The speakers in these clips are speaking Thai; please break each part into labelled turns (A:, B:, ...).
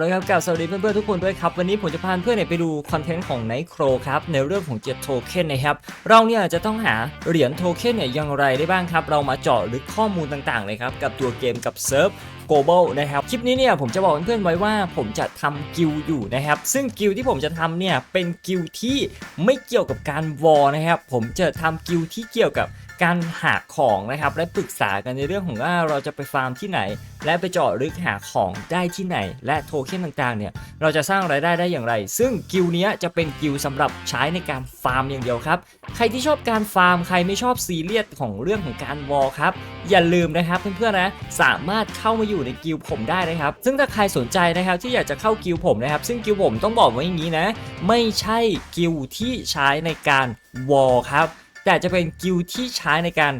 A: แล้วครับกล่าวสวัสดีเพื่อนๆทุกคนด้วยครับ วันนี้ผมจะพาเพื่อนเนี่ยไปดูคอนเทนต์ของ Night Crow ครับในเรื่องของ7โทเค็นนะครับเราเนี่ยจะต้องหาเหรียญโทเค็นเนี่ยอย่างไรได้บ้างครับ เรามาเจาะลึกข้อมูลต่างๆเลยครับกับตัวเกมกับเซิร์ฟ global นะครับคลิปนี้เนี่ยผมจะบอกเพื่อนๆไว้ว่าผมจะทำกิลอยู่นะครับ ซึ่งกิลที่ผมจะทำเนี่ยเป็นกิลที่ไม่เกี่ยวกับการวอลนะครับผมจะทำกิลที่เกี่ยวกับ การหาของนะครับ และปรึกษากันในเรื่องของว่าเราจะไปฟาร์มที่ไหน และไปเจาะลึกหาของได้ที่ไหน และโทเค็นต่างๆเนี่ยเราจะสร้างรายได้ได้อย่างไร ซึ่งกิลเนี้ยจะเป็นกิลด์สำหรับใช้ในการฟาร์มอย่างเดียวครับ ใครที่ชอบการฟาร์มใครไม่ชอบซีเรียสของเรื่องของการวอลครับอย่าลืมนะครับเพื่อนๆนะสามารถเข้ามาอยู่ในกิลผมได้นะครับ ซึ่งถ้าใครสนใจนะครับที่อยากจะเข้ากิลผมนะครับ ซึ่งกิลผมต้องบอกไว้อย่างนี้นะ ไม่ใช่กิลที่ใช้ในการวอลครับ แต่จะเป็นกิลที่ใช้ในการ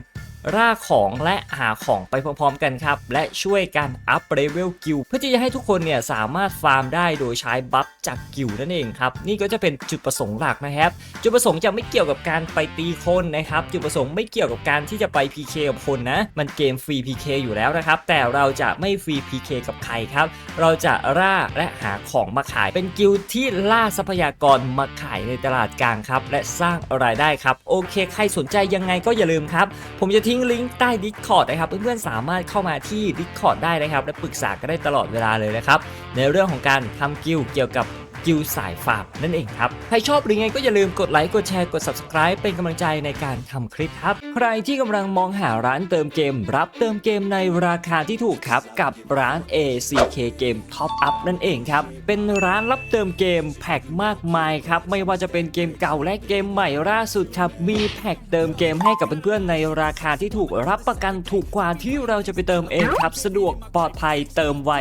A: ล่าของและหาของไปพร้อมๆกันครับ และช่วยกันอัพเลเวลกิลเพื่อที่จะให้ทุกคนเนี่ยสามารถฟาร์มได้โดยใช้บัฟจากกิลนั่นเองครับ นี่ก็จะเป็นจุดประสงค์หลักนะครับ จุดประสงค์จะไม่เกี่ยวกับการไปตีคนนะครับ จุดประสงค์ไม่เกี่ยวกับการที่จะไป PK กับคนนะ มันเกมฟรี PK อยู่แล้วนะครับ แต่เราจะไม่ฟรี PK กับใครครับ เราจะล่าและหาของมาขายเป็นกิลที่ล่าทรัพยากรมาขายในตลาดกลางครับ และสร้างรายได้ครับ โอเค ใครสนใจยังไงก็อย่าลืมครับ ผมจะทิ้งลิงก์ใต้ Discord นะครับเพื่อนๆสามารถเข้ามาที่ Discord ได้นะครับและปรึกษากันได้ตลอดเวลาเลยนะครับในเรื่องของการทำกิลเกี่ยวกับ กิลสายฟาร์มนั่นเองครับ ใครชอบหรือไงก็อย่าลืมกดไลค์ กดแชร์ กด Subscribe เป็นกำลังใจในการทำคลิปครับ ใครที่กำลังมองหาร้านเติมเกม รับเติมเกมในราคาที่ถูกครับ กับร้าน ACK Game Top Up นั่นเองครับ เป็นร้านรับเติมเกมแพ็คมากมายครับ ไม่ว่าจะเป็นเกมเก่าและเกมใหม่ล่าสุดครับ มีแพ็คเติมเกมให้กับเพื่อนๆในราคาที่ถูกรับประกันถูกกว่าที่เราจะไปเติมเองครับ สะดวกปลอดภัยเติมไว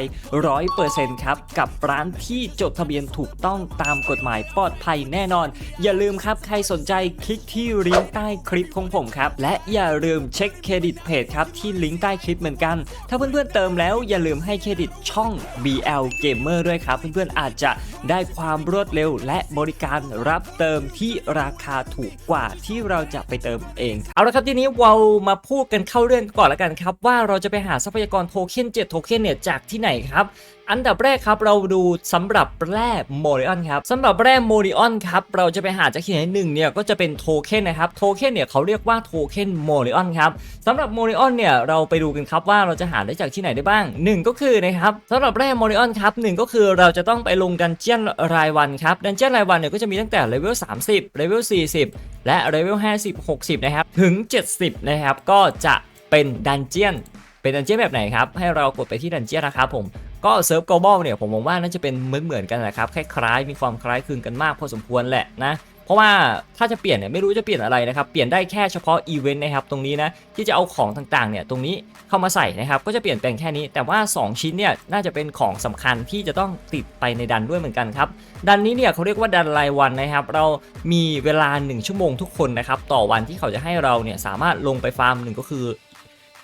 A: ร้อยเปอร์เซ็นต์ครับ กับร้านที่จดทะเบียนถูกต้องตามกฎหมายปลอดภัยแน่นอน อย่าลืมครับใครสนใจคลิกที่ลิงก์ใต้คลิปของผมครับ และอย่าลืมเช็คเครดิตเพจครับที่ลิงก์ใต้คลิปเหมือนกัน ถ้าเพื่อนๆเติมแล้วอย่าลืมให้เครดิตช่อง BL Gamer ด้วยครับ เพื่อนๆอาจจะได้ความรวดเร็ว และบริการรับเติมที่ราคาถูกกว่าที่เราจะไปเติมเอง เอาละครับทีนี้เรามาพูดกันเข้าเรื่องก่อนแล้วกันครับ ว่าเราจะไปหาทรัพยากรโทเค็น7โทเค็นเนี่ยจากที่ไหนครับ อันดับแรกครับเราดูสำหรับแร่โมริออนครับสำหรับแร่โมริออนครับเราจะไปหาจากที่ไหนหนึ่งเนี่ยก็จะเป็นโทเค็นนะครับโทเค็นเนี่ยเขาเรียกว่าโทเค็นโมริออนครับสำหรับโมริออนเนี่ยเราไปดูกันครับว่าเราจะหาได้จากที่ไหนได้บ้างหนึ่งก็คือนะครับสำหรับแร่โมริออนครับหนึ่งก็คือเราจะต้องไปลงดันเจียนรายวันครับดันเจียนรายวันเนี่ยก็จะมีตั้งแต่เลเวล30เลเวล40 และเลเวล50 60นะครับถึง 70นะครับก็จะเป็นดันเจียนเป็นดันเจียนแบบไหนครับให้เรากดไปที่ดันเจียนนะครับผม ก็เซิร์ฟ global เนี่ยผมมองว่าน่าจะเป็นเหมือนเหมือนกันนะครับคล้ายๆมีความคล้ายคลึงกันมากพอสมควรแหละนะเพราะว่าถ้าจะเปลี่ยนเนี่ยไม่รู้จะเปลี่ยนอะไรนะครับเปลี่ยนได้แค่เฉพาะอีเวนต์นะครับตรงนี้นะที่จะเอาของต่างๆเนี่ยตรงนี้เข้ามาใส่นะครับก็จะเปลี่ยนแปลงแค่นี้ แต่ว่า 2 ชิ้นเนี่ยน่าจะเป็นของสำคัญที่จะต้องติดไปในดันด้วยเหมือนกันครับดันนี้เนี่ยเขาเรียกว่าดันรายวันนะครับเรามีเวลา 1 ชั่วโมงทุกคนนะครับต่อวันที่เขาจะให้เราเนี่ยสามารถลงไปฟาร์มหนึ่งก็คือ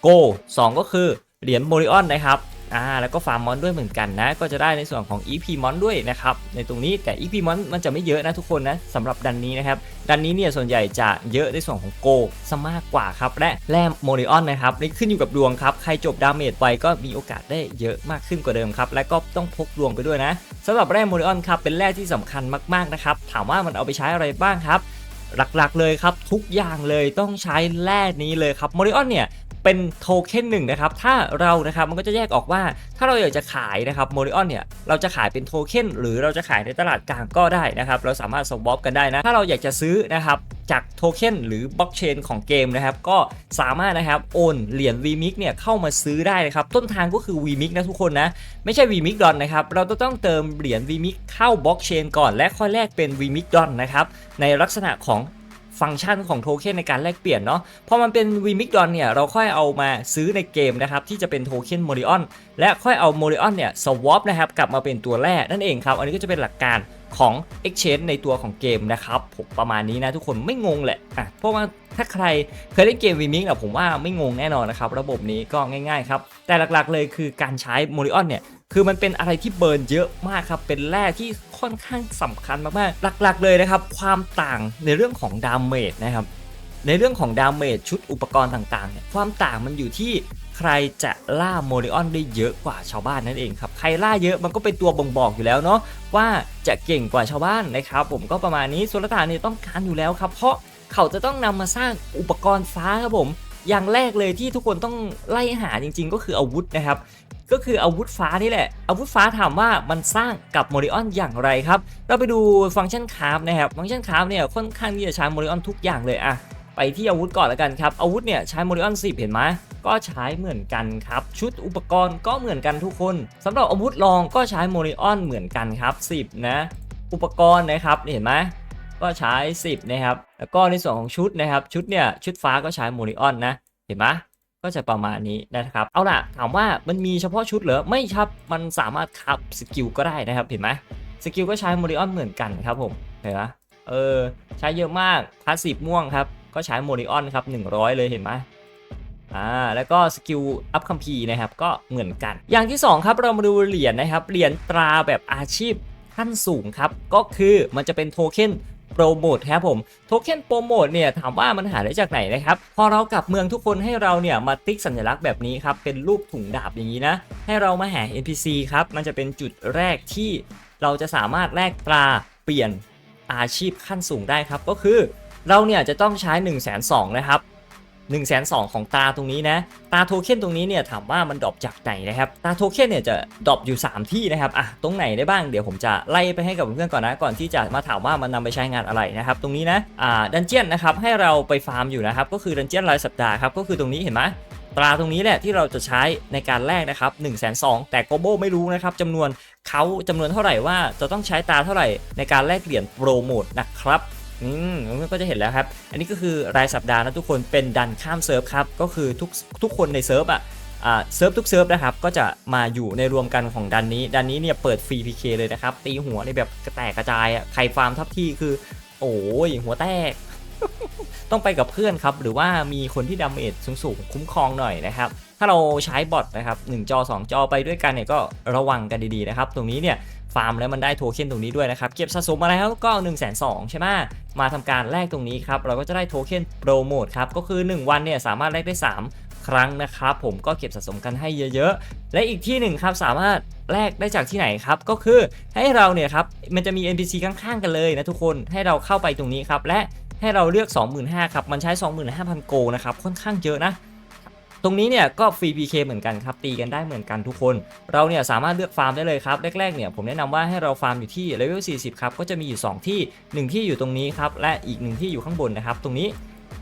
A: โก2ก็คือเหรียญโมริออนนะครับ อ่าแล้วก็ฟาร์มมอนด้วยเหมือนกันนะ ก็จะได้ในส่วนของ EP มอนด้วยนะครับในตรงนี้แต่ EP มอนมันจะไม่เยอะนะทุกคนนะสำหรับดันนี้นะครับดันนี้เนี่ยส่วนใหญ่จะเยอะในส่วนของโกซะมากกว่าครับและแร่โมริออนนะครับนี่ขึ้นอยู่กับดวงครับใครจบดาเมจไวก็มีโอกาสได้เยอะมากขึ้นกว่าเดิมครับและก็ต้องพกดวงไปด้วยนะสำหรับแร่โมริออนครับเป็นแร่ที่สำคัญมากๆนะครับถามว่ามันเอาไปใช้อะไรบ้างครับหลักๆเลยครับทุกอย่างเลยต้องใช้แร่นี้เลยครับโมริออนเนี่ย เป็นโทเค็นหนึ่งนะครับ ถ้าเรานะครับมันก็จะแยกออกว่า ถ้าเราอยากจะขายนะครับโมริออนเนี่ยเราจะขายเป็นโทเค็นหรือเราจะขายในตลาดกลางก็ได้นะครับ เราสามารถส่งบล็อกกันได้นะ ถ้าเราอยากจะซื้อนะครับจากโทเค็นหรือบล็อกเชนของเกมนะครับ ก็สามารถนะครับโอนเหรียญ VMIX เนี่ยเข้ามาซื้อได้นะครับ ต้นทางก็คือ VMIX นะทุกคนนะ ไม่ใช่ VMIX ดอนนะครับ เราจะต้องเติมเหรียญ VMIX เข้าบล็อกเชนก่อนและค่อยแลกเป็น VMIX ดอนนะครับ ในลักษณะของ ฟังก์ชันของโทเค็นในการแลกเปลี่ยนเนาะพอมันเป็น v m i x d o n เนี่ยเราค่อยเอามาซื้อในเกมนะครับที่จะเป็นโทเค็นโมริออนและค่อยเอาโมริออนเนี่ยสวอปนะครับกลับมาเป็นตัวแรกนั่นเองครับ อันนี้ก็จะเป็นหลักการของ Exchange ในตัวของเกมนะครับผมประมาณนี้นะทุกคนไม่งงแหละอะเพราะว่าถ้าใครเคยเล่นเกม v m i x อะผมว่าไม่งงแน่นอนนะครับ ระบบนี้ก็ง่ายๆครับ แต่หลักๆเลยคือการใช้โมริออนเนี่ย คือมันเป็นอะไรที่เบิร์นเยอะมากครับ เป็นแร่ที่ค่อนข้างสำคัญมากๆ หลักๆ เลยนะครับ ความต่างในเรื่องของดาเมจนะครับ ในเรื่องของดาเมจชุดอุปกรณ์ต่างๆเนี่ยความต่างมันอยู่ที่ใครจะล่าโมริออนได้เยอะกว่าชาวบ้านนั่นเองครับ ใครล่าเยอะมันก็เป็นตัวบ่งบอกอยู่แล้วเนาะว่าจะเก่งกว่าชาวบ้านนะครับ ผมก็ประมาณนี้สุลต่านเนี่ยต้องการอยู่แล้วครับ เพราะเขาจะต้องนำมาสร้างอุปกรณ์ฟ้าครับผม อย่างแรกเลยที่ทุกคนต้องไล่หาจริง ๆ ก็คืออาวุธนะครับ ก็คืออาวุธฟ้านี่แหละ อาวุธฟ้าถามว่ามันสร้างกับโมริออนอย่างไรครับ เราไปดูฟังก์ชันคราฟนะครับ ฟังก์ชันคราฟเนี่ยค่อนข้างที่จะใช้โมริออนทุกอย่างเลยอะไปที่อาวุธก่อนแล้วกันครับ อาวุธเนี่ยใช้โมริออน10 เห็นไหมก็ใช้เหมือนกันครับ ชุดอุปกรณ์ก็เหมือนกันทุกคนสำหรับอาวุธรองก็ใช้โมริออนเหมือนกันครับ 10 นะ อุปกรณ์นะครับเห็นไหม ก็ใช้ 10 นะครับ แล้วก็ในส่วนของชุดนะครับ ชุดเนี่ยชุดฟ้าก็ใช้โมริออนนะ เห็นไหมก็จะประมาณนี้นะครับ เอาล่ะถามว่ามันมีเฉพาะชุดเหรอ ไม่ครับ มันสามารถคับสกิลก็ได้นะครับ เห็นไหมสกิลก็ใช้โมริออนเหมือนกันครับผม เห็นไหมเออ ใช้เยอะมากพาสซีฟม่วงครับ ก็ใช้โมริออนครับ100 เลยเห็นไหมอ่าแล้วก็สกิลอัพคัมพีร์นะครับก็เหมือนกัน อย่างที่ 2 ครับเรามาดูเหรียญนะครับเหรียญตราแบบอาชีพขั้นสูงครับ ก็คือมันจะเป็นโทเค็น โปรโมทครับผมโทเค็นโปรโมทเนี่ยถามว่ามันหาได้จากไหนนะครับพอเรากลับเมืองทุกคนให้เราเนี่ยมาติ๊กสัญลักษณ์แบบนี้ครับเป็นรูปถุงดาบอย่างนี้นะให้เรามาหา NPC ครับมันจะเป็นจุดแรกที่เราจะสามารถแลกตราเปลี่ยนอาชีพขั้นสูงได้ครับก็คือเราเนี่ยจะต้องใช้ 1 2 0 0 0นะครับ 1 2 0 0 0ของตาตรงนี้นะตาโทเค็นตรงนี้เนี่ยถามว่ามันดรอปจากไหนนะครับตาโทเค็นเนี่ยจะดรอปอยู่ 3 ที่นะครับอะตรงไหนได้บ้างเดี๋ยวผมจะไล่ไปให้กับเพื่อนๆก่อนนะก่อนที่จะมาถามว่ามันนำไปใช้งานอะไรนะครับตรงนี้นะอ่าดันเจียนนะครับให้เราไปฟาร์มอยู่นะครับก็คือดันเจียนรายสัปดาห์ครับก็คือตรงนี้เห็นไหมตราตรงนี้แหละที่เราจะใช้ในการแลกนะครับ1นึ่งแสนแต่โกโบไม่รู้นะครับจำนวนเขาจำนวนเท่าไหร่ว่าจะต้องใช้ตาเท่าไหร่ในการแลกเหรียญโปรโมทนะครับ นๆก็จะเห็นแล้วครับ อันนี้ก็คือรายสัปดาห์นะทุกคนเป็นดันข้ามเซิร์ฟครับ ก็คือทุกทุกคนในเซิร์ฟอะเซิร์ฟทุกเซิร์ฟนะครับ ก็จะมาอยู่ในรวมกันของดันนี้ ดันนี้เนี่ยเปิดฟรีพีเลยนะครับ ตีหัวในแบบกระแตกกระจายอะ ใครฟาร์มทับที่คือ โอ้ยหัวแตก ต้องไปกับเพื่อนครับ หรือว่ามีคนที่ดาเมจสูงๆคุ้มครองหน่อยนะครับ ถ้าเราใช้บอทนะครับ1จอ 2 จอไปด้วยกันเนี่ยก็ระวังกันดีๆนะครับ ตรงนี้เนี่ยฟาร์มแล้วมันได้โทเค็นตรงนี้ด้วยนะครับ เก็บสะสมมาแล้วก็1นึ่งแสนสองใช่ไหมมาทำการแลกตรงนี้ครับ เราก็จะได้โทเค็นโปรโมทครับ ก็คือ 1 วันเนี่ยสามารถแลกได้ 3 ครั้งนะครับผมก็เก็บสะสมกันให้เยอะๆ และอีกที่หนึ่งครับสามารถแลกได้จากที่ไหนครับ ก็คือให้เราเนี่ยครับมันจะมี NPC ข้างๆกันเลยนะทุกคนให้เราเข้าไปตรงนี้ครับและ ให้เราเลือก 25,000ครับมันใช้ 25,000 โกนะครับค่อนข้างเยอะนะ ตรงนี้เนี่ยก็ฟรี PK เหมือนกันครับตีกันได้เหมือนกันทุกคน เราเนี่ยสามารถเลือกฟาร์มได้เลยครับแรกๆเนี่ยผมแนะนำว่าให้เราฟาร์มอยู่ที่เลเวล 40 ครับก็จะมีอยู่ 2 ที่ 1 ที่อยู่ตรงนี้ครับและอีก 1 ที่อยู่ข้างบนนะครับตรงนี้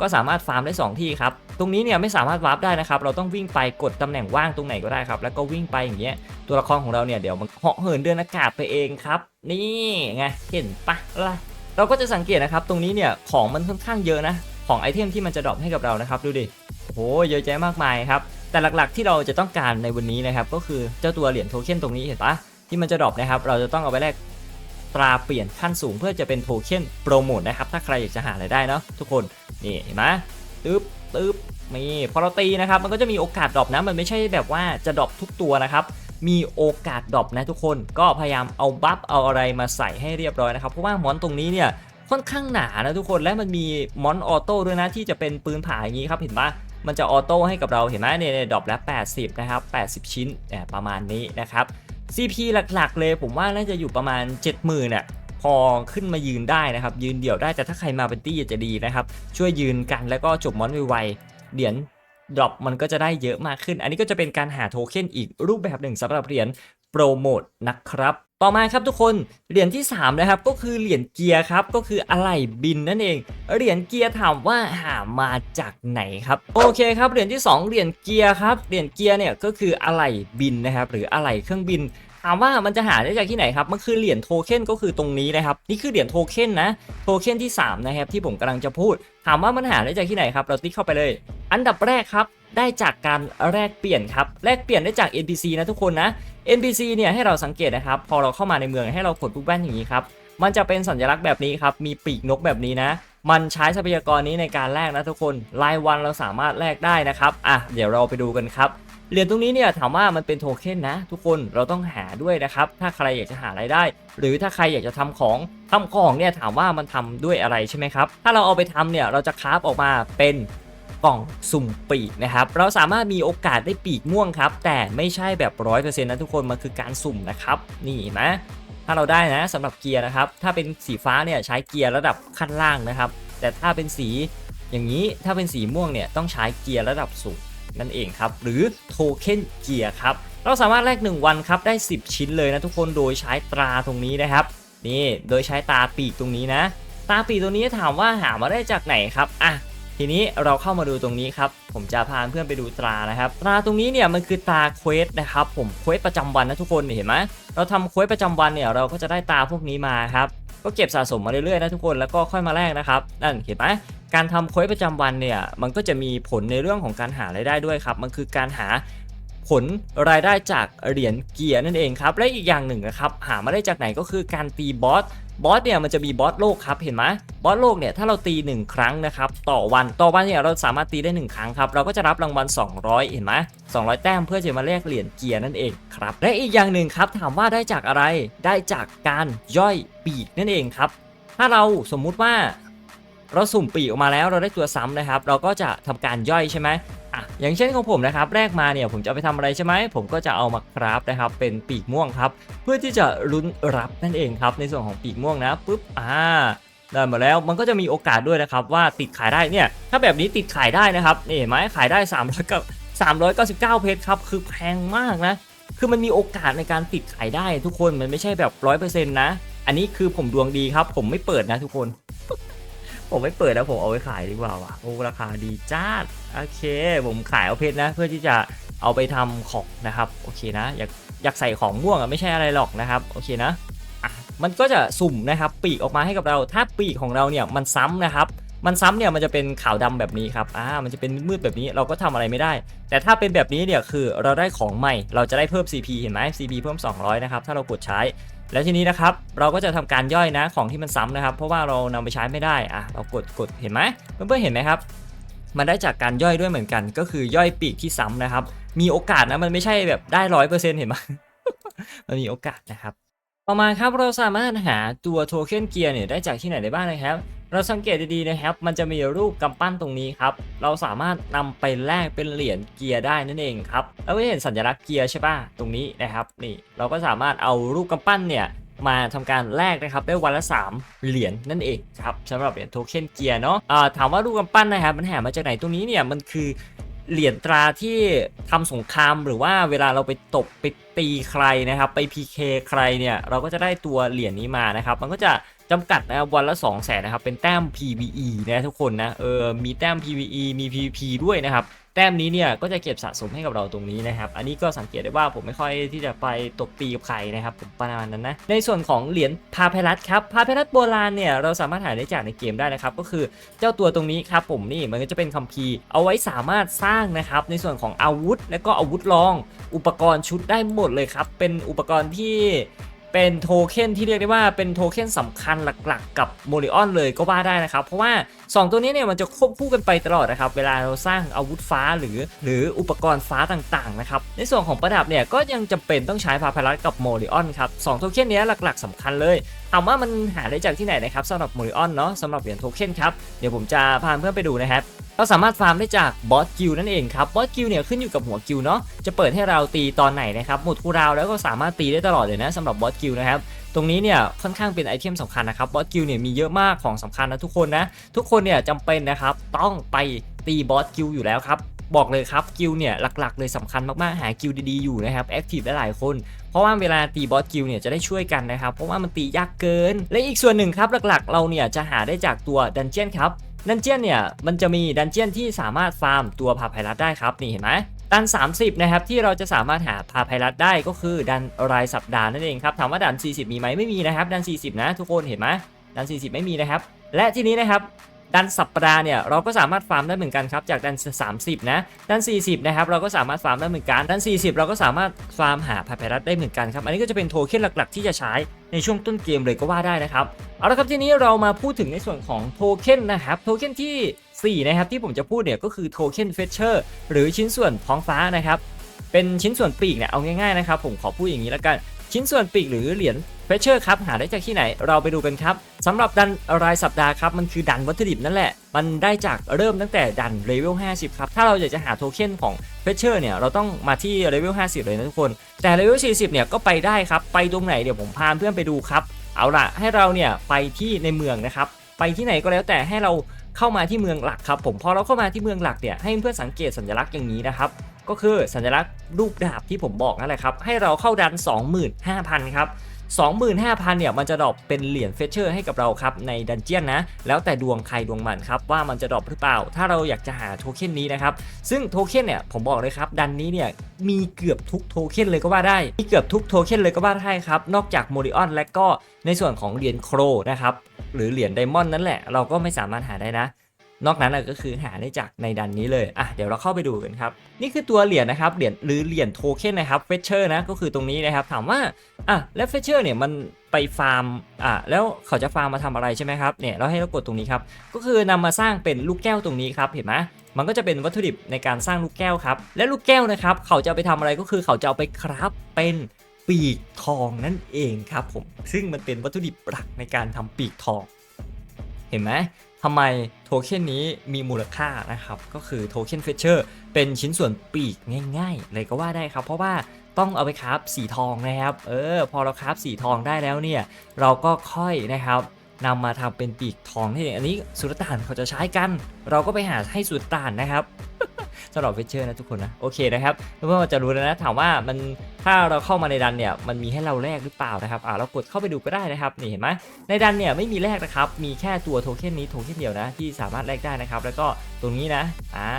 A: ก็สามารถฟาร์มได้ 2 ที่ครับ ตรงนี้เนี่ยไม่สามารถวาร์ปได้นะครับ เราต้องวิ่งไปกดตำแหน่งว่างตรงไหนก็ได้ครับ แล้วก็วิ่งไปอย่างเงี้ย ตัวละครของเราเนี่ยเดี๋ยวมันเหาะเหินเดินอากาศไปเองครับ นี่ไง เห็นปะล่ะ เราก็จะสังเกตนะครับตรงนี้เนี่ยของมันค่อนข้างเยอะนะของไอเทมที่มันจะดรอปให้กับเรานะครับดูดิโอ้โหเยอะแยะมากมายครับแต่หลักๆที่เราจะต้องการในวันนี้นะครับก็คือเจ้าตัวเหรียญโทเค็นตรงนี้เห็นปะที่มันจะดรอปนะครับเราจะต้องเอาไปแลกตราเปลี่ยนขั้นสูงเพื่อจะเป็นโทเค็นโปรโมทนะครับถ้าใครอยากจะหารายได้เนาะทุกคนนี่เห็นไหมตึ๊บตึ๊บนี่พอเราตีนะครับมันก็จะมีโอกาสดรอปนะมันไม่ใช่แบบว่าจะดรอปทุกตัวนะครับ มีโอกาสดรอปนะทุกคนก็พยายามเอาบัฟเอาอะไรมาใส่ให้เรียบร้อยนะครับเพราะว่ามอนตรงนี้เนี่ยค่อนข้างหนานะทุกคนและมันมีมอนออโต้ด้วยนะที่จะเป็นปืนผ่าอย่างนี้ครับเห็นปะมันจะออโต้ให้กับเราเห็นไหมเนี่ยดรอปแล้ว 80 นะครับ 80 ชิ้นประมาณนี้นะครับ CP หลักๆ เลยผมว่าน่าจะอยู่ประมาณ 70,000น่ะพอขึ้นมายืนได้นะครับ ยืนเดี่ยวได้แต่ถ้าใครมาเป็นตี้จะดีนะครับ ช่วยยืนกันแล้วก็จบมอนไวๆเหรียญ ดรอปมันก็จะได้เยอะมากขึ้น อันนี้ก็จะเป็นการหาโทเค็นอีกรูปแบบหนึ่งสำหรับเหรียญโปรโมทนะครับต่อมาครับทุกคนเหรียญที่ 3 นะครับก็คือเหรียญเกียร์ครับก็คืออะไหล่บินนั่นเอง เหรียญเกียร์ถามว่าหามาจากไหนครับโอเคครับเหรียญที่ 2 เหรียญเกียร์ครับเหรียญเกียร์เนี่ยก็คืออะไหล่บินนะครับหรืออะไหล่เครื่องบิน ถามว่ามันจะหาได้จากที่ไหนครับ มันคือเหรียญโทเค็นก็คือตรงนี้นะครับ นี่คือเหรียญโทเค็นนะ โทเค็นที่3นะครับที่ผมกำลังจะพูด ถามว่ามันหาได้จากที่ไหนครับ เราติ๊กเข้าไปเลย อันดับแรกครับ ได้จากการแลกเปลี่ยนครับ แลกเปลี่ยนได้จาก NPC นะทุกคนนะ NPC เนี่ยให้เราสังเกตนะครับ พอเราเข้ามาในเมืองให้เรากดปุ๊บแว่นอย่างนี้ครับ มันจะเป็นสัญลักษณ์แบบนี้ครับ มีปีกนกแบบนี้นะ มันใช้ทรัพยากรนี้ในการแลกนะทุกคน รายวันเราสามารถแลกได้นะครับ อะ เดี๋ยวเราไปดูกันครับ เหรียญตรงนี้เนี่ยถามว่ามันเป็นโทเค็นนะ ทุกคนเราต้องหาด้วยนะครับ ถ้าใครอยากจะหารายได้ หรือถ้าใครอยากจะทำของทำของเนี่ยถามว่ามันทำด้วยอะไรใช่ไหมครับ ถ้าเราเอาไปทำเนี่ยเราจะคราฟออกมาเป็นกล่องสุ่มปีกนะครับ เราสามารถมีโอกาสได้ปีกม่วงครับ แต่ไม่ใช่แบบร้อยเปอร์เซ็นต์นะทุกคนมันคือการสุ่มนะครับ นี่เห็นไหมถ้าเราได้นะสำหรับเกียร์นะครับ ถ้าเป็นสีฟ้าเนี่ยใช้เกียร์ระดับขั้นล่างนะครับ แต่ถ้าเป็นสีอย่างนี้ถ้าเป็นสีม่วงเนี่ยต้องใช้เกียร์ระดับสูง นั่นเองครับ หรือโทเค็นเกียร์ครับ เราสามารถแลก1 วันครับได้ 10 ชิ้นเลยนะทุกคนโดยใช้ตราตรงนี้นะครับ นี่โดยใช้ตาปีกตรงนี้นะ ตาปีกตรงนี้ถามว่าหามาได้จากไหนครับอะทีนี้เราเข้ามาดูตรงนี้ครับ ผมจะพาเพื่อนไปดูตรานะครับ ตราตรงนี้เนี่ยมันคือตาเควสนะครับ ผมเควสประจำวันนะทุกคนเห็นไหมเราทำเควสประจำวันเนี่ยเราก็จะได้ตาพวกนี้มาครับ ก็เก็บสะสมมาเรื่อยๆนะทุกคนแล้วก็ค่อยมาแลกนะครับ นั่นเห็นไหม การทำควสประจำวันเนี่ยมันก็จะมีผลในเรื่องของการหารายได้ด้วยครับ มันคือการหาผลรายได้จากเหรียญเกียร์นั่นเองครับ และอีกอย่างหนึ่งนะครับหามาได้จากไหนก็คือการตีบอสบอสเนี่ยมันจะมีบอสโลกครับเห็นไหมบอสโลกเนี่ยถ้าเราตี 1 ครั้งนะครับต่อวันต่อวันเนี่ยเราสามารถตีได้ 1 ครั้งครับเราก็จะรับรางวัล 200 เห็นไหม200 แต้มเพื่อจะมาแลกเหรียญเกียร์นั่นเองครับและอีกอย่างหนึ่งครับถามว่าได้จากอะไรได้จากการย่อยปีกนั่นเองครับ ถ้าเราสมมุติว่า เราสุ่มปีกออกมาแล้วเราได้ตัวซ้ำนะครับ เราก็จะทำการย่อยใช่ไหมอะอย่างเช่นของผมนะครับแรกมาเนี่ยผมจะไปทำอะไรใช่ไหมผมก็จะเอามาคราฟนะครับเป็นปีกม่วงครับ เพื่อที่จะลุ้นรับนั่นเองครับ ในส่วนของปีกม่วงนะปุ๊บอ่าได้มาแล้วมันก็จะมีโอกาสด้วยนะครับ ว่าติดขายได้เนี่ยถ้าแบบนี้ติดขายได้นะครับนี่เห็นไหมขายได้3 0 0กับ399เพชรครับคือแพงมากนะคือมันมีโอกาสในการติดขายได้ทุกคนมันไม่ใช่แบบร้อยเปอร์เซ็นต์นะ อันนี้คือผมดวงดีครับ ผมไม่เปิดนะทุกคน ผมไม่เปิดแล้วผมเอาไว้ขายดีกว่าว่ะโอ้ราคาดีจ้าดโอเค ผมขายเอาเพชรนะ เพื่อที่จะเอาไปทำของนะครับโอเคนะ อยากอยากใส่ของม่วงอะไม่ใช่อะไรหรอกนะครับโอเคนะะมันก็จะสุ่มนะครับปีกออกมาให้กับเราถ้าปีกของเราเนี่ยมันซ้ำนะครับ มันซ้ำเนี่ยมันจะเป็นขาวดำแบบนี้ครับอ่ามันจะเป็นมืดแบบนี้เราก็ทำอะไรไม่ได้ แต่ถ้าเป็นแบบนี้เนี่ยคือเราได้ของใหม่ เราจะได้เพิ่ม CP เห็นไหม CP เพิ่ม 200 นะครับ ถ้าเรากดใช้ แล้วทีนี้นะครับเราก็จะทำการย่อยนะของที่มันซ้ำนะครับ เพราะว่าเรานำไปใช้ไม่ได้อะเรากดกดเห็นไหมเพื่อนๆเห็นไหมครับมันได้จากการย่อยด้วยเหมือนกัน ก็คือย่อยปีกที่ซ้ำนะครับ มีโอกาสนะมันไม่ใช่แบบได้ร้อยเปอร์เซ็นต์เห็นไหมมันมีโอกาสนะครับ ต่อมาครับเราสามารถหาตัวโทเค็นเกียร์เนี่ยได้จากที่ไหนได้บ้างนะครับ เราสังเกตดีๆนะครับ มันจะมีรูปกำปั้นตรงนี้ครับ เราสามารถนำไปแลกเป็นเหรียญเกียร์ได้นั่นเองครับแล้วก็เห็นสัญลักษณ์เกียร์ใช่ป่ะตรงนี้นะครับนี่เราก็สามารถเอารูปกำปั้นเนี่ยมาทำการแลกนะครับได้วันละ 3 เหรียญนั่นเองครับสำหรับเหรียญโทเค็นเกียร์เนาะอ่าถามว่ารูปกำปั้นนะครับมันหามาจากไหนตรงนี้เนี่ยมันคือเหรียญตราที่ทำสงครามหรือว่าเวลาเราไปตบไปตีใครนะครับ ไป PK ใครเนี่ยเราก็จะได้ตัวเหรียญนี้มานะครับ มันก็จะ จำกัดนะครับวันละ 2 0 0แสนนะครับเป็นแต้ม PVE นะทุกคนนะเออมีแต้ม PVE มี PVP ด้วยนะครับแต้มนี้เนี่ยก็จะเก็บสะสมให้กับเราตรงนี้นะครับ อันนี้ก็สังเกตได้ว่าผมไม่ค่อยที่จะไปตบตีกับใครนะครับผมประมาณนั้นนะ ในส่วนของเหรียญพาเพลัสครับ พาเพลัสโบราณเนี่ยเราสามารถหาได้จากในเกมได้นะครับ ก็คือเจ้าตัวตรงนี้ครับผมนี่มันก็จะเป็นคัมภีร์เอาไว้สามารถสร้างนะครับในส่วนของอาวุธ และก็อาวุธรอง อุปกรณ์ชุดได้หมดเลยครับ เป็นอุปกรณ์ที่ เป็นโทเค็นที่เรียกได้ว่าเป็นโทเค็นสำคัญหลักๆ กับโมริออนเลยก็ว่าได้นะครับ เพราะว่า 2 ตัวนี้เนี่ยมันจะควบคู่กันไปตลอดนะครับ เวลาเราสร้างอาวุธฟ้าหรือ หรืออุปกรณ์ฟ้าต่างๆนะครับ ในส่วนของประดับเนี่ยก็ยังจำเป็นต้องใช้พาพารัสกับโมริออนครับสองโทเค็นนี้หลักๆสำคัญเลยถามว่ามันหาได้จากที่ไหนนะครับสำหรับโมริออนเนาะสำหรับเหรียญโทเค็นครับเดี๋ยวผมจะพาเพื่อนไปดูนะครับ เราสามารถฟาร์มได้จากบอสกิลนั่นเองครับบอสกิลเนี่ยขึ้นอยู่กับหัวกิลเนาะจะเปิดให้เราตีตอนไหนนะครับหมดคูลดาวแล้วก็สามารถตีได้ตลอดเลยนะสำหรับบอสกิลนะครับตรงนี้เนี่ยค่อนข้างเป็นไอเทมสำคัญนะครับบอสกิลเนี่ยมีเยอะมากของสำคัญนะทุกคนนะทุกคนเนี่ยจำเป็นนะครับต้องไปตีบอสกิลอยู่แล้วครับบอกเลยครับกิลเนี่ยหลักๆ เลยสำคัญมากๆหากิลดีๆอยู่นะครับแอคทีฟได้หลายคน เพราะว่าเวลาตีบอสกิลเนี่ยจะได้ช่วยกันนะครับเพราะว่ามันตียากเกิน และอีกส่วนหนึ่งครับหลักๆ เราเนี่ยจะหาได้จากตัวดันเจียนครับ ดันเจียนเนี่ยมันจะมีดันเจียนที่สามารถฟาร์มตัวพาไพรัสได้ครับนี่เห็นไหมดัน 30 นะครับ ที่เราจะสามารถหาพาไพรัสได้ก็คือดันรายสัปดาห์นั่นเองครับถามว่าดัน 40 มีไหมไม่มีนะครับ ดัน 40 นะ ทุกคนเห็นไหมดัน 40 ไม่มีนะครับ และทีนี้นะครับ ดันสัปดาห์เนี่ยเราก็สามารถฟาร์มได้เหมือนกันครับจากดัน 30 นะดัน 40 นะครับเราก็สามารถฟาร์มได้เหมือนกันดัน 40 เราก็สามารถฟาร์มหาพาพรัสได้เหมือนกันครับอันนี้ก็จะเป็นโทเค็นหลักๆ ที่จะใช้ในช่วงต้นเกมเลยก็ว่าได้นะครับเอาละครับทีนี้เรามาพูดถึงในส่วนของโทเค็นนะครับโทเค็นที่4นะครับที่ผมจะพูดเนี่ยก็คือโทเค็นเฟเชอร์หรือชิ้นส่วนท้องฟ้านะครับเป็นชิ้นส่วนปีกเนี่ยเอาง่ายๆนะครับผมขอพูดอย่างนี้แล้วกันชิ้นส่วนปีกหรือเหรียญ เฟเชอร์ครับหาได้จากที่ไหนเราไปดูกันครับสำหรับดันรายสัปดาห์ครับมันคือดันวัตถุดิบนั่นแหละ มันได้จากเริ่มตั้งแต่ดันเลเวล50 ครับ ถ้าเราอยากจะหาโทเค็นของเฟเชอร์เนี่ยเราต้องมาที่เลเวล50 เลยนะทุกคน แต่เลเวล40 เนี่ยก็ไปได้ครับ ไปตรงไหนเดี๋ยวผมพาเพื่อนไปดูครับ เอาล่ะให้เราเนี่ยไปที่ในเมืองนะครับ ไปที่ไหนก็แล้วแต่ให้เราเข้ามาที่เมืองหลักครับผมพอเราเข้ามาที่เมืองหลักเนี่ยให้เพื่อนสังเกตสัญลักษณ์อย่างนี้นะครับก็คือสัญลักษณ์รูปดาบที่ผมบอกนั่นแหละครับให้เราเข้าดัน 25,000 ครับ 25,000 เนี่ยมันจะดรอปเป็นเหรียญเฟเชอร์ให้กับเราครับในดันเจียนนะ แล้วแต่ดวงใครดวงมันครับว่ามันจะดรอปหรือเปล่า ถ้าเราอยากจะหาโทเค็นนี้นะครับซึ่งโทเค็นเนี่ยผมบอกเลยครับดันนี้เนี่ยมีเกือบทุกโทเค็นเลยก็ว่าได้มีเกือบทุกโทเค็นเลยก็ว่าได้ครับนอกจากโมริออนและก็ในส่วนของเหรียญโครนะครับหรือเหรียญไดมอนด์นั่นแหละเราก็ไม่สามารถหาได้นะ นอกนั้นก็คือหาได้จากในดันนี้เลยอะเดี๋ยวเราเข้าไปดูกันครับนี่คือตัวเหรียญนะครับเหรียญหรือเหรียญโทเค็นนะครับเฟเชอร์นะก็คือตรงนี้นะครับถามว่าอะแล้วเฟเชอร์เนี่ยมันไปฟาร์มอะแล้วเขาจะฟาร์มมาทำอะไรใช่ไหมครับเนี่ยเราให้เรากดตรงนี้ครับก็คือนำมาสร้างเป็นลูกแก้วตรงนี้ครับเห็นไหมมันก็จะเป็นวัตถุดิบในการสร้างลูกแก้วครับและลูกแก้วนะครับเขาจะเอาไปทำอะไรก็คือเขาจะเอาไปคราฟเป็นปีกทองนั่นเองครับผมซึ่งมันเป็นวัตถุดิบหลักในการทำปีกทอง เห็นไหม ทำไมโทเค็นนี้มีมูลค่านะครับ ก็คือโทเค็นเฟเชอร์เป็นชิ้นส่วนปีกง่าย ๆ เลยก็ว่าได้ครับ เพราะว่าต้องเอาไปคราฟสีทองนะครับ เออ พอเราคราฟสีทองได้แล้วเนี่ย เราก็ค่อยนะครับนำมาทำเป็นปีกทองนี่อันนี้สุลต่านเขาจะใช้กัน เราก็ไปหาให้สุลต่านนะครับ สำหรับเฟเชอร์นะทุกคนนะโอเคนะครับเพื่อนๆจะรู้แล้วนะถามว่ามันถ้าเราเข้ามาในดันเนี่ยมันมีให้เราแลกหรือเปล่านะครับอ่าเรากดเข้าไปดูก็ได้นะครับนี่เห็นไหมในดันเนี่ยไม่มีแลกนะครับมีแค่ตัวโทเค็นนี้โทเค็นเดียวนะที่สามารถแลกได้นะครับแล้วก็ตรงนี้นะอ่า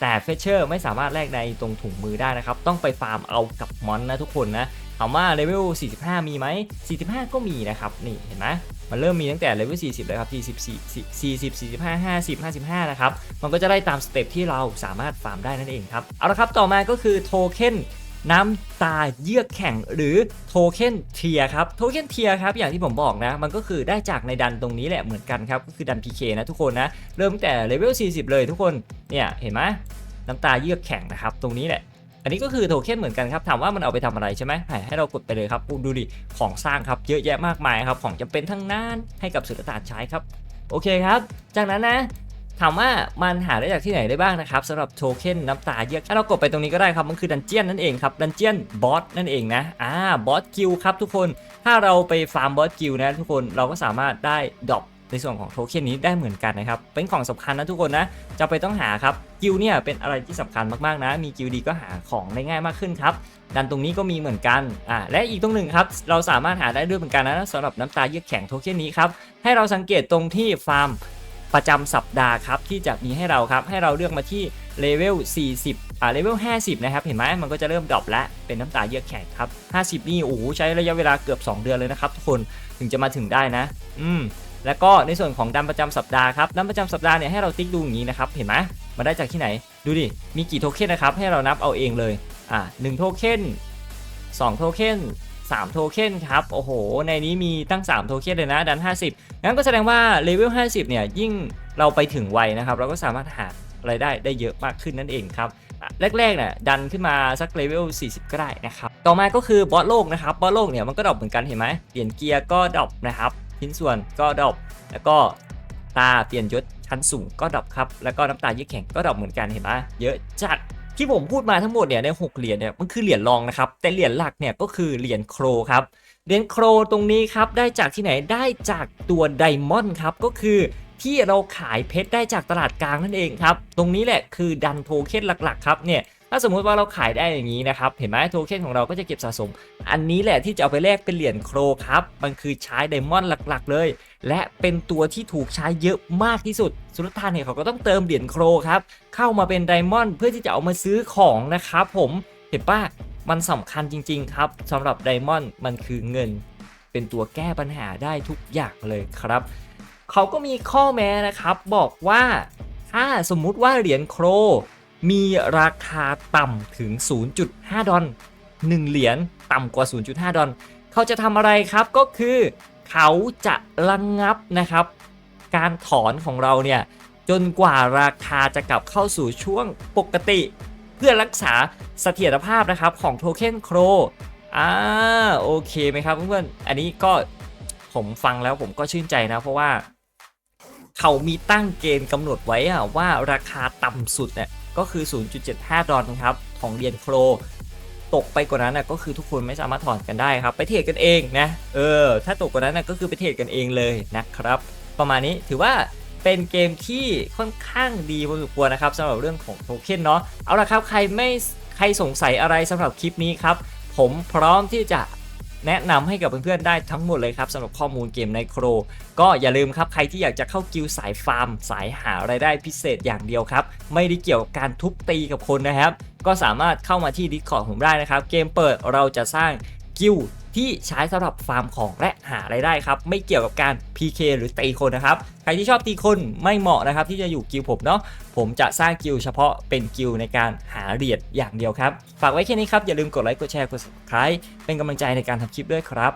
A: แต่เฟเชอร์ไม่สามารถแลกในตรงถุงมือได้นะครับ ต้องไปฟาร์มเอากับมอนนะทุกคนนะถามว่าเลเวล45 มีไหม45 ก็มีนะครับนี่เห็นไหม มันเริ่มมีตั้งแต่เลเวล40 เลยครับ44 40 45 50 55 นะครับ มันก็จะได้ตามสเต็ปที่เราสามารถฟาร์มได้นั่นเองครับ เอาละครับ ต่อมาก็คือโทเค็นน้ำตาเยือกแข็งหรือโทเค็นเทียครับโทเค็นเทียครับอย่างที่ผมบอกนะ มันก็คือได้จากในดันตรงนี้แหละเหมือนกันครับ ก็คือดัน PK นะทุกคนนะ เริ่มตั้งแต่เลเวล40 เลยทุกคนเนี่ยเห็นไหมน้ำตาเยือกแข็งนะครับ ตรงนี้แหละ อันนี้ก็คือโทเค็นเหมือนกันครับถามว่ามันเอาไปทำอะไรใช่ไหมให้เรากดไปเลยครับดูดิของสร้างครับเยอะแยะมากมายครับของจำเป็นทั้งนั้นให้กับสุลต่านใช้ครับโอเคครับ จากนั้นนะถามว่ามันหาได้จากที่ไหนได้บ้างนะครับสำหรับโทเค็นน้ำตาเยอกถ้าเรากดไปตรงนี้ก็ได้ครับ มันคือดันเจียนนั่นเองครับดันเจียนบอสนั่นเองนะอ่าบอสกิลครับทุกคนถ้าเราไปฟาร์มบอสกิลนะทุกคนเราก็สามารถได้ดรอป ในส่วนของโทเค็นนี้ได้เหมือนกันนะครับ เป็นของสำคัญนะทุกคนนะจะไปต้องหาครับกิลเนี่ยเป็นอะไรที่สำคัญมากๆนะ มีกิลดีก็หาของได้ง่ายมากขึ้นครับดันตรงนี้ก็มีเหมือนกันอ่าและอีกตรงหนึ่งครับ เราสามารถหาได้ด้วยเหมือนกันนะสำหรับน้ำตาเยือกแข็งโทเค็นนี้ครับให้เราสังเกตตรงที่ฟาร์มประจำสัปดาห์ครับที่จะมีให้เราครับให้เราเลือกมาที่เลเวล 40 อ่า เลเวล 50 นะครับ เห็นไหมมันก็จะเริ่มดรอปแล้ว เป็นน้ำตาเยือกแข็งครับ 50 นี่ โอ้โห ใช้ระยะเวลาเกือบ 2 เดือนเลยนะครับทุกคน ถึงจะมาถึงได้นะ อืม แล้วก็ในส่วนของดันประจำสัปดาห์ครับดันประจำสัปดาห์เนี่ยให้เราติ๊กดูอย่างนี้นะครับเห็นไหมมาได้จากที่ไหนดูดิมีกี่โทเค็นนะครับให้เรานับเอาเองเลยอ่า1โทเค็น2โทเค็น3โทเค็นครับ โอ้โห ในนี้มีตั้ง 3 โทเค็นเลยนะ ดัน 50 งั้นก็แสดงว่าเลเวล 50 เนี่ย ยิ่งเราไปถึงไวนะครับ เราก็สามารถหารายได้ได้เยอะมากขึ้นนั่นเองครับ แรกๆเนี่ยดันขึ้นมาสักเลเวล 40 ก็ได้นะครับ ต่อมาก็คือบอสโลกนะครับ บอสโลกเนี่ยมันก็ดรอปเหมือนกันเห็นไหมเหรียญเกียร์ก็ดรอปนะครับ ชิ้นส่วนก็ดรอปแล้วก็ตาเปลี่ยนยศชั้นสูงก็ดรอปครับ แล้วก็น้ำตาเยือกแข็งก็ดรอปเหมือนกันเห็นไหมเยอะจัดที่ผมพูดมาทั้งหมดเนี่ยในหกเหรียญเนี่ยมันคือเหรียญรองนะครับ แต่เหรียญหลักเนี่ยก็คือเหรียญโครครับเหรียญโครตรงนี้ครับได้จากที่ไหนได้จากตัวไดมอนด์ครับก็คือที่เราขายเพชรได้จากตลาดกลางนั่นเองครับ ตรงนี้แหละคือดันโทเค็นหลักๆครับเนี่ย ถ้าสมมุติว่าเราขายได้อย่างนี้นะครับ เห็นไหมโทเค็นของเราก็จะเก็บสะสม อันนี้แหละที่จะเอาไปแลกเป็นเหรียญโครครับ มันคือใช้ไดมอนด์หลักๆ เลย และเป็นตัวที่ถูกใช้เยอะมากที่สุด สุลต่านเนี่ยเขาก็ต้องเติมเหรียญโครครับ เข้ามาเป็นไดมอนด์เพื่อที่จะเอามาซื้อของนะครับผม เห็นปะมันสำคัญจริง ๆ ครับสำหรับไดมอนด์มันคือเงิน เป็นตัวแก้ปัญหาได้ทุกอย่างเลยครับ เขาก็มีข้อแม้นะครับบอกว่าถ้าสมมุติว่าเหรียญโคร มีราคาต่ำถึง 0.5 ดอล1เหรียญต่ำกว่า 0.5 ดอลเขาจะทำอะไรครับก็คือเขาจะระงงับนะครับ การถอนของเราเนี่ยจนกว่าราคาจะกลับเข้าสู่ช่วงปกติ เพื่อรักษาเสถียรภาพนะครับของโทเค็นโครอ่าโอเคไหมครับเพื่อนๆอันนี้ก็ผมฟังแล้วผมก็ชื่นใจนะ เพราะว่าเขามีตั้งเกณฑ์กำหนดไว้อะว่าราคาต่ำสุดเนี่ย ก็คือ 0.75 ดอลล์ครับของเหรียญโครตกไปกว่านั้นนะก็คือทุกคนไม่สามารถถอนกันได้ครับ ไปเทรดกันเองนะเออถ้าตกกว่านั้นนะก็คือไปเทรดกันเองเลยนะครับ ประมาณนี้ถือว่าเป็นเกมที่ค่อนข้างดีพอสมควรนะครับสำหรับเรื่องของโทเค็นเนาะเอาละครับใครไม่ใครสงสัยอะไรสำหรับคลิปนี้ครับ ผมพร้อมที่จะ แนะนำให้กับเพื่อนๆได้ทั้งหมดเลยครับสำหรับข้อมูลเกมในโคร ก็อย่าลืมครับใครที่อยากจะเข้ากิลสายฟาร์ม สายหารายได้พิเศษอย่างเดียวครับ ไม่ได้เกี่ยวกับการทุบตีกับคนนะครับ ก็สามารถเข้ามาที่ Discord ผมได้นะครับ เกมเปิดเราจะสร้างกิล ที่ใช้สำหรับฟาร์มของและหารายได้ครับ ไม่เกี่ยวกับการ PK หรือตีคนนะครับ ใครที่ชอบตีคนไม่เหมาะนะครับ ที่จะอยู่กิลผมเนาะผมจะสร้างกิลเฉพาะเป็นกิลในการหาเหรียญอย่างเดียวครับ ฝากไว้แค่นี้ครับ อย่าลืมกดไลค์กดแชร์กด subscribe เป็นกำลังใจในการทำคลิปด้วยครับ